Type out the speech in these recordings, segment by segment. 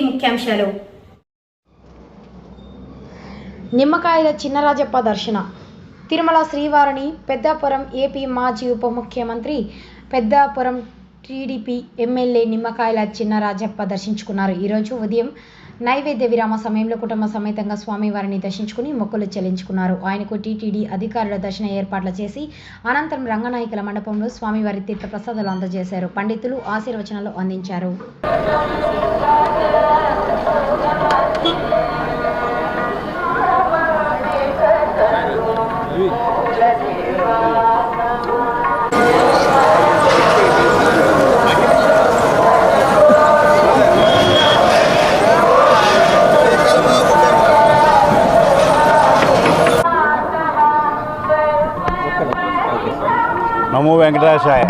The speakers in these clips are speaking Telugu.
ముఖ్యాంశాలు. నిమ్మకాయల చిన్నరాజప్ప దర్శన. తిరుమల శ్రీవారిని పెద్దాపురం ఏపీ మాజీ ఉప ముఖ్యమంత్రి పెద్దాపురం టీడీపీ ఎమ్మెల్యే నిమ్మకాయల చిన్నరాజప్ప దర్శించుకున్నారు. ఈరోజు ఉదయం నైవేద్య విరామ సమయంలో కుటుంబ సమేతంగా స్వామివారిని దర్శించుకుని మొక్కులు చెల్లించుకున్నారు. ఆయనకు టీటీడీ అధికారుల దర్శన ఏర్పాట్లు చేసి అనంతరం రంగనాయకుల మండపంలో స్వామివారి తీర్థ ప్రసాదాలు అందజేశారు. పండితులు ఆశీర్వచనాలు అందించారు. నమో వెంకటేశాయ.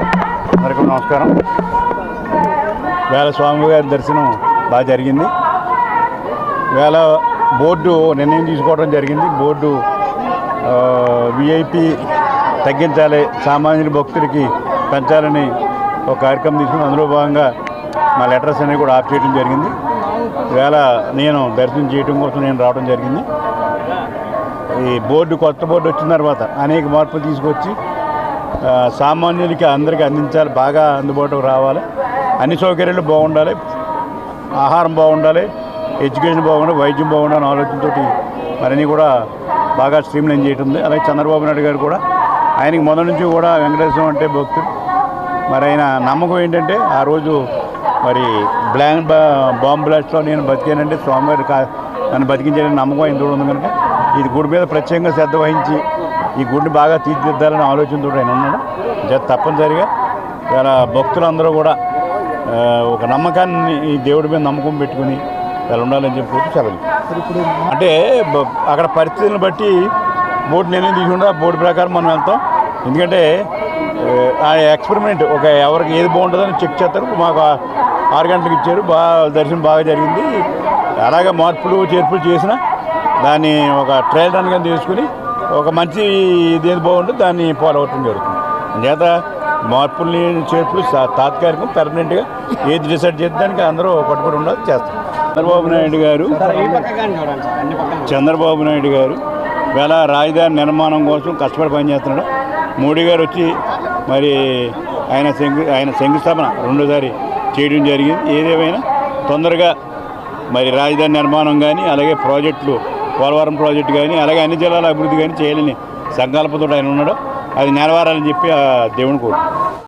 అందరికీ నమస్కారం. వేళ స్వామివారి దర్శనం బాగా జరిగింది. వేళ బోర్డు నిర్ణయం తీసుకోవడం జరిగింది. బోర్డు విఐపి తగ్గించాలి సామాన్యుల భక్తులకి పెంచాలని ఒక కార్యక్రమం తీసుకుని అందులో భాగంగా మా లెటర్స్ అనేవి కూడా ఆఫ్ చేయడం జరిగింది. వేళ నేను దర్శనం చేయడం కోసం నేను రావడం జరిగింది. ఈ బోర్డు కొత్త బోర్డు వచ్చిన తర్వాత అనేక మార్పులు తీసుకొచ్చి సామాన్యులకి అందరికీ అందించాలి. బాగా అందుబాటులోకి రావాలి. అన్ని సౌకర్యాలు బాగుండాలి. ఆహారం బాగుండాలి. ఎడ్యుకేషన్ బాగుండాలి. వైద్యం బాగుండాలని ఆలోచనతో మరిన్ని కూడా బాగా స్ట్రీమ్లైన్ చేయటం. ఉంది అలాగే చంద్రబాబు నాయుడు గారు కూడా ఆయనకి మొదటి నుంచి కూడా వెంకటేశ్వరం అంటే భక్తుడు. మరి ఆయన నమ్మకం ఏంటంటే ఆ రోజు మరి బ్లాంక్ బా- బాంబ్ బ్లాస్ట్లో నేను బతికానంటే స్వామివారి కా నన్ను బతికించాలని నమ్మకం ఆయన కూడా ఉంది కనుక ఇది గుడి మీద ప్రత్యేకంగా శ్రద్ధ వహించి ఈ గుడిని బాగా తీర్చిదిద్దాలనే ఆలోచనతో ఆయన ఉన్నాడు. జత తప్పనిసరిగా ఇలా భక్తులందరూ కూడా ఒక నమ్మకాన్ని ఈ దేవుడి మీద నమ్మకం పెట్టుకుని ఇలా ఉండాలని చెప్పి సెలవు అంటే అక్కడ పరిస్థితులను బట్టి బోర్డు నిర్ణయం తీసుకుంటే ఆ బోర్డు ప్రకారం మనం వెళ్తాం. ఎందుకంటే ఆ ఎక్స్పెరిమెంట్ ఒక ఎవరికి ఏది బాగుంటుందని చెక్ చేస్తారు. మాకు ఆరు గంటలకు ఇచ్చారు. బాగా దర్శనం బాగా జరిగింది. అలాగే మార్పులు చేర్పులు చేసిన దాన్ని ఒక ట్రయల్ రన్గా తీసుకుని ఒక మంచి ఇది ఏది బాగుంటుంది దాన్ని ఫాలో అవటం జరుగుతుంది. చేత మార్పుల్ని చేర్పులు తాత్కాలికం పర్మనెంట్గా ఏది డిసైడ్ చేద్దానికి అందరూ పట్టుబడి ఉండాలి చేస్తారు. చంద్రబాబు నాయుడు గారు చంద్రబాబు నాయుడు గారు వేళ రాజధాని నిర్మాణం కోసం కష్టపడి పనిచేస్తున్నాడు. మోడీ గారు వచ్చి మరి ఆయన శంకు ఆయన శంకుస్థాపన రెండోసారి చేయడం జరిగింది. ఏదేమైనా తొందరగా మరి రాజధాని నిర్మాణం కానీ అలాగే ప్రాజెక్టులు పోలవరం ప్రాజెక్టు కానీ అలాగే అన్ని జిల్లాల అభివృద్ధి కానీ చేయాలని సంకల్పంతో ఆయన ఉన్నాడు. అది నెరవేరాలని చెప్పి ఆ దేవుని కోరు